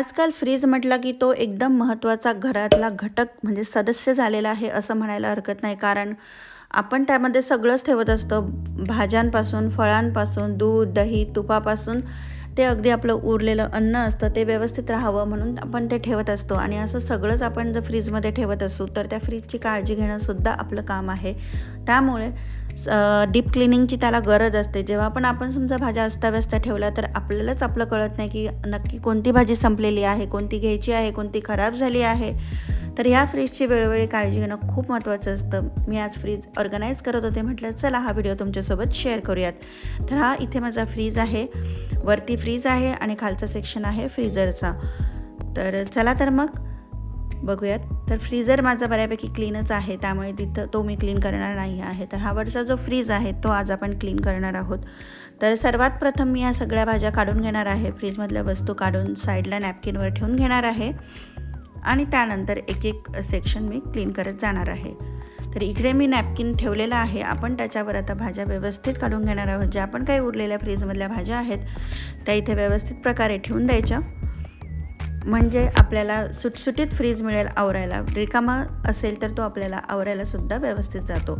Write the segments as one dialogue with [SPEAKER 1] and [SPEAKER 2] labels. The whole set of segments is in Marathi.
[SPEAKER 1] आजकाल फ्रीज म्हटला की तो एकदम महत्त्वाचा घरातला घटक म्हणजे सदस्य झालेला आहे असं म्हणायला हरकत नाही. कारण आपण त्यामध्ये सगळंच ठेवत असतो. भाज्यांपासून फळांपासून दूध दही तुपापासून ते अगदी आपलं उरलेलं अन्न असतं ते व्यवस्थित राहावं म्हणून आपण ते ठेवत असतो. आणि असं सगळंच आपण जर फ्रीजमध्ये ठेवत असू तर त्या फ्रीजची काळजी घेणंसुद्धा आपलं काम आहे. त्यामुळे डीप क्लिनिंगची त्याला गरज असते. जेव्हा पण आपण समजा भाज्या अस्ताव्यस्त ठेवल्या तर आपल्यालाच आपलं कळत नाही की नक्की कोणती भाजी संपलेली आहे कोणती घ्यायची आहे कोणती खराब झाली आहे. तर ह्या फ्रीजची वेळोवेळी काळजी घेणं खूप महत्त्वाचं असतं. मी आज फ्रीज ऑर्गनाईज करत होते म्हटलं चला हा व्हिडिओ तुमच्यासोबत शेअर करूयात. तर हा इथे माझा फ्रीज आहे. वरती फ्रीज आहे आणि खालचा सेक्शन आहे फ्रीजरचा. तर चला तर मग बघूयात. तर फ्रीजर माझा बऱ्यापैकी क्लीनच आहे त्यामुळे तिथं तो मी क्लीन करणार नाही आहे. तर हा वरचा जो फ्रीज आहे तो आज आपण क्लीन करणार आहोत. तर सर्वात प्रथम मी या सगळ्या भाज्या काढून घेणार आहे. फ्रीजमधल्या वस्तू काढून साईडला नॅपकिनवर ठेवून घेणार आहे. आणि त्यानंतर एक एक सेक्शन मी क्लीन करत जाणार आहे. तर इकडे मी नॅपकिन ठेवलेलं आहे. आपण त्याच्यावर आता भाज्या व्यवस्थित काढून घेणार आहोत. ज्या आपण काही उरलेल्या फ्रीजमधल्या भाज्या आहेत त्या इथे व्यवस्थित प्रकारे ठेवून द्यायच्या. म्हणजे आपल्याला सुटसुटीत फ्रीज मिळेल आवरायला. रिकामा असेल तर तो आपल्याला आवरायलासुद्धा व्यवस्थित जातो.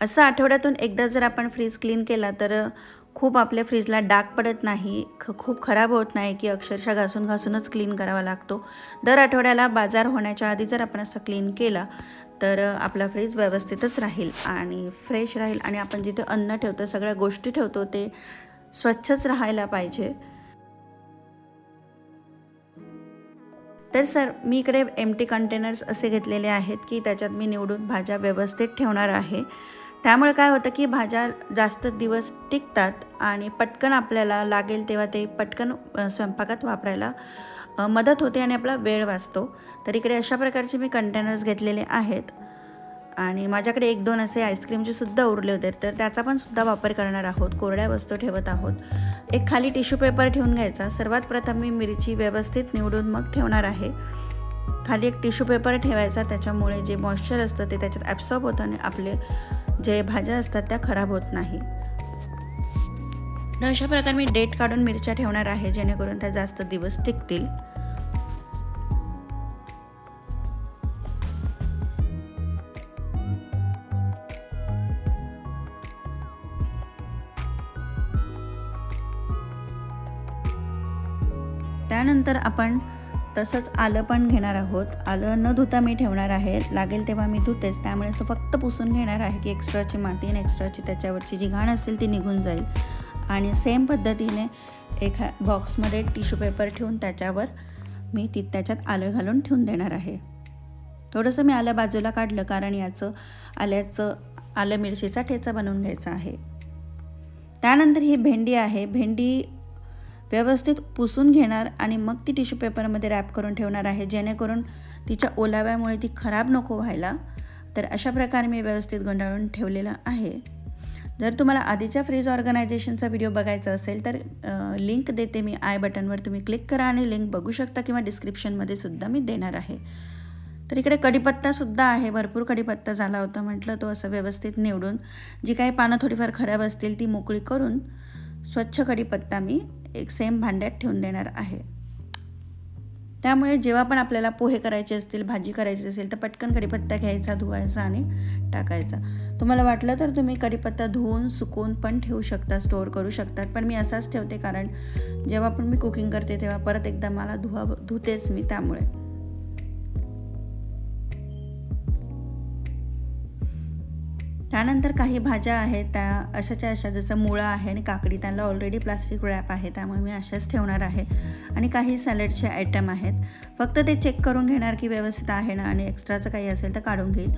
[SPEAKER 1] असं आठवड्यातून एकदा जर आपण फ्रीज क्लीन केला तर खूप आपल्या फ्रीजला डाग पडत नाही ख खूप खराब होत नाही की अक्षरशः घासून घासूनच क्लीन करावा लागतो. दर आठवड्याला बाजार होण्याच्या आधी जर आपण असं क्लीन केला तर आपला फ्रीज व्यवस्थितच राहील आणि फ्रेश राहील आणि आपण जिथे अन्न ठेवतो सगळ्या गोष्टी ठेवतो ते स्वच्छच राहायला पाहिजे. तर सर मी इकडे एम टी कंटेनर्स असे घेतलेले आहेत की त्याच्यात मी निवडून भाज्या व्यवस्थित ठेवणार आहे. त्यामुळे काय होतं की भाज्या जास्त दिवस टिकतात आणि पटकन आपल्याला लागेल तेव्हा ते पटकन स्वयंपाकात वापरायला मदत होते आणि आपला वेळ वाचतो. तर इकडे अशा प्रकारचे मी कंटेनर्स घेतलेले आहेत. आणि माझ्याकडे एक दोन असे आईस्क्रीमचे सुद्धा उरले होते. तर त्याचा पण सुद्धा वापर करणार आहोत. कोरड्या वस्तू ठेवत आहोत. एक खाली टिश्यू पेपर ठेवून घ्यायचा. सर्वात प्रथम मी मिरची व्यवस्थित निवडून मग ठेवणार आहे. खाली एक टिश्यू पेपर ठेवायचा. त्याच्यामुळे जे मॉइश्चर असतं ते त्याच्यात ॲब्सॉर्ब होतं आणि आपले जे भाज्या असतात त्या खराब होत नाही. अशा प्रकारे मी डेट काढून मिरच्या ठेवणार आहे जेणेकरून त्या जास्त दिवस टिकतील. त्यानंतर आपण तसंच आलं पण घेणार आहोत. आलं न धुता मी ठेवणार आहे. लागेल तेव्हा मी धुतेच. त्यामुळे असं फक्त पुसून घेणार आहे की एक्स्ट्राची माती आणि एक्स्ट्राची त्याच्यावरची जी घाण असेल ती निघून जाईल. आणि सेम पद्धतीने एका बॉक्समध्ये टिश्यू पेपर ठेवून त्याच्यावर मी ती त्याच्यात आलं घालून ठेवून देणार आहे. थोडंसं मी आलं बाजूला काढलं कारण याचं आल्याचं आलं मिरचीचा ठेचा बनवून घ्यायचा आहे. त्यानंतर ही भेंडी आहे. भेंडी व्यवस्थित पुसून घेणार आणि मग ती टिश्यू पेपरमध्ये रॅप करून ठेवणार आहे. जेणेकरून तिच्या ओलाव्यामुळे ती खराब नको व्हायला. तर अशा प्रकारे मी व्यवस्थित गुंडाळून ठेवलेलं आहे. जर तुम्हाला आधीच्या फ्रीज ऑर्गनायझेशनचा व्हिडिओ बघायचा असेल तर लिंक देते मी आय बटनवर. तुम्ही क्लिक करा आणि लिंक बघू शकता किंवा डिस्क्रिप्शनमध्ये सुद्धा मी देणार आहे. तर इकडे कढीपत्तासुद्धा आहे. भरपूर कढीपत्ता झाला होता म्हटलं तो असं व्यवस्थित निवडून. जी काही पानं थोडीफार खराब असतील ती मोकळी करून स्वच्छ कढीपत्ता मी एक सेम भांड्यात ठेवून देणार आहे. त्यामुळे जेव्हा पण आपल्याला पोहे करायचे असतील भाजी करायची असेल तर पटकन कढीपत्ता घ्यायचा धुवायचा आणि टाकायचा. तुम्हाला वाटलं तर तुम्ही कढीपत्ता धुवून सुकवून पण ठेवू शकता स्टोअर करू शकतात. पण मी असाच ठेवते कारण जेव्हा पण मी कुकिंग करते तेव्हा परत एकदा मला धुवा धुतेच मी त्यामुळे. त्यानंतर काही भाज्या आहेत त्या अशाच्या अशा जसं मुळा आहे आणि काकडी त्यांना ऑलरेडी प्लास्टिक रॅप आहे त्यामुळे मी अशाच ठेवणार आहे. आणि काही सॅलडचे आयटम आहेत. फक्त ते चेक करून घेणार की व्यवस्थित आहे ना आणि एक्स्ट्राचं काही असेल तर काढून घेईल.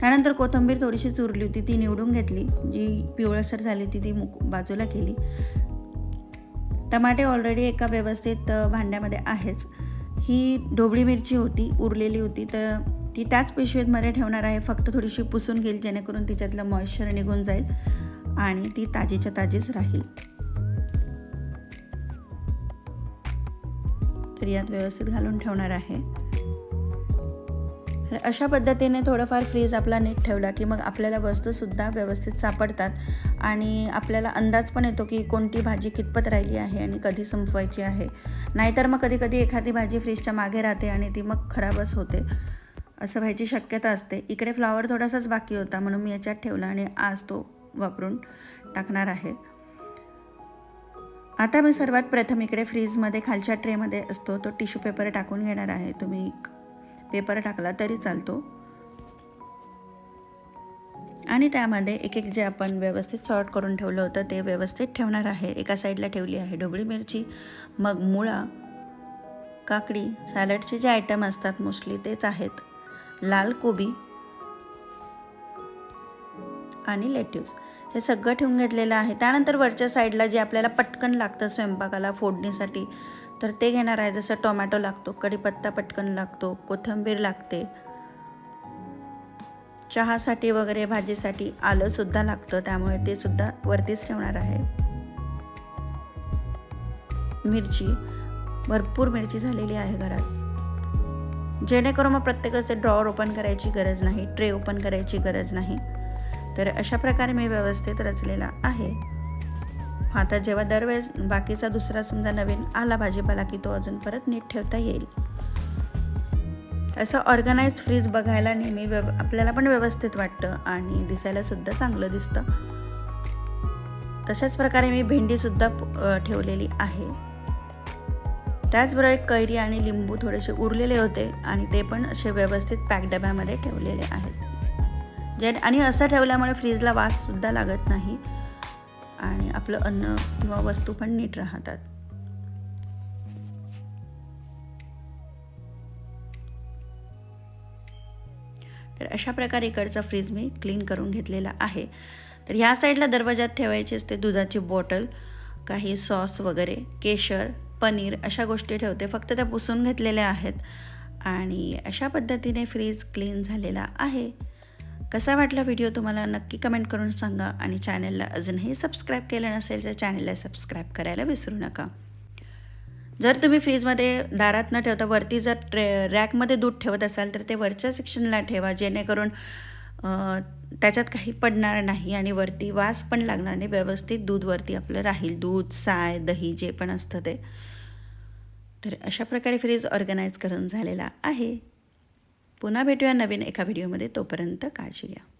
[SPEAKER 1] त्यानंतर कोथिंबीर थोडीशी चुरली होती ती निवडून घेतली. जी पिवळसर झाली होती ती मुक बाजूला केली. टमाटे ऑलरेडी एका व्यवस्थित भांड्यामध्ये आहेच. ही ढोबळी मिरची होती उरलेली होती तर ती त्याच पिशवीतमध्ये ठेवणार आहे. फक्त थोडीशी पुसून घेईल जेणेकरून तिच्यातलं मॉइश्चर निघून जाईल आणि ती ताजीच्या ताजीच राहील. तर यात व्यवस्थित घालून ठेवणार आहे. तर अशा पद्धतीने थोडंफार फ्रीज आपला नीट ठेवला की मग आपल्याला वस्तूसुद्धा व्यवस्थित सापडतात आणि आपल्याला अंदाज पण येतो की कोणती भाजी कितपत राहिली आहे आणि कधी संपवायची आहे. नाहीतर मग कधी कधी एखादी भाजी फ्रीजच्या मागे राहते आणि ती मग खराबच होते. असं व्हायची शक्यता असते. इकडे फ्लावर थोडासाच बाकी होता म्हणून मी याच्यात ठेवला आणि आज तो वापरून टाकणार आहे. आता मी सर्वात प्रथम इकडे फ्रीजमध्ये खालच्या ट्रेमध्ये असतो तो टिश्यू पेपर टाकून घेणार आहे. तुम्ही पेपर टाकला तरी चालतो. आणि त्यामध्ये एक एक जे आपण व्यवस्थित सॉर्ट करून ठेवलं होतं ते व्यवस्थित ठेवणार आहे. एका साईडला ठेवली आहे ढोबळी मिरची मग मुळा काकडी सॅलडचे जे आयटम असतात मोस्टली तेच आहेत. लाल कोबी आणि लेट्यूस हे सगळं ठेवून घेतलेलं आहे. त्यानंतर वरच्या साईडला जे आपल्याला पटकन लागतं स्वयंपाकाला फोडणीसाठी तर ते घेणार आहे. जसं टोमॅटो लागतो कढीपत्ता पटकन लागतो कोथिंबीर लागते. चहासाठी वगैरे भाजीसाठी आलंसुद्धा लागतं. त्यामुळे ते सुद्धा वरतीच ठेवणार आहे. मिरची भरपूर मिरची झालेली आहे घरात. जेणेकरून मग प्रत्येकाचे ड्रॉवर ओपन करायची गरज नाही ट्रे ओपन करायची गरज नाही. तर अशा प्रकारे मी व्यवस्थित रचलेला आहे. आता जेव्हा दरवेळेस बाकीचा दुसरा समजा नवीन आला भाजीपाला की तो अजून परत नीट ठेवता येईल. असं ऑर्गनाईज फ्रीज बघायला नेहमी व्यव आपल्याला पण व्यवस्थित वाटतं आणि दिसायला सुद्धा चांगलं दिसतं. तशाच प्रकारे मी भेंडीसुद्धा ठेवलेली आहे. त्याचबरोबर एक कैरी आणि लिंबू थोडेसे उरलेले होते आणि ते पण असे व्यवस्थित पॅक डब्यामध्ये ठेवलेले आहेत. जे आणि असं ठेवल्यामुळे फ्रीजला वाससुद्धा लागत नाही आणि आपलं अन्न किंवा वस्तू पण नीट राहतात. तर अशा प्रकारे इकडचा फ्रीज मी क्लीन करून घेतलेला आहे. तर ह्या साईडला दरवाजात ठेवायची असते दुधाची बॉटल काही सॉस वगैरे केशर पनीर अशा गोष्टी ठेवते. फक्त त्या पुसून घेतलेल्या आहेत. आणि अशा पद्धतीने फ्रीज क्लीन झालेला आहे. कसा वाटला व्हिडिओ तुम्हाला नक्की कमेंट करून सांगा. आणि चॅनलला अजूनही सबस्क्राईब केलं नसेल तर चॅनलला सबस्क्राईब करायला विसरू नका. जर तुम्ही फ्रीजमध्ये दारात न ठेवता वरती जर ट्रे रॅकमध्ये दूध ठेवत असाल तर ते वरच्या सेक्शनला ठेवा. जेणेकरून त्याच्यात काही पडणार नाही आणि वरती वास पण लागणार नाही. व्यवस्थित दूधवरती आपलं राहील. दूध साय दही जे पण असतं ते. तर अशा प्रकारे फ्रीज ऑर्गनाईज करून झालेला आहे. पुन्हा भेटूया नवीन एका व्हिडिओमध्ये. तोपर्यंत काळजी घ्या.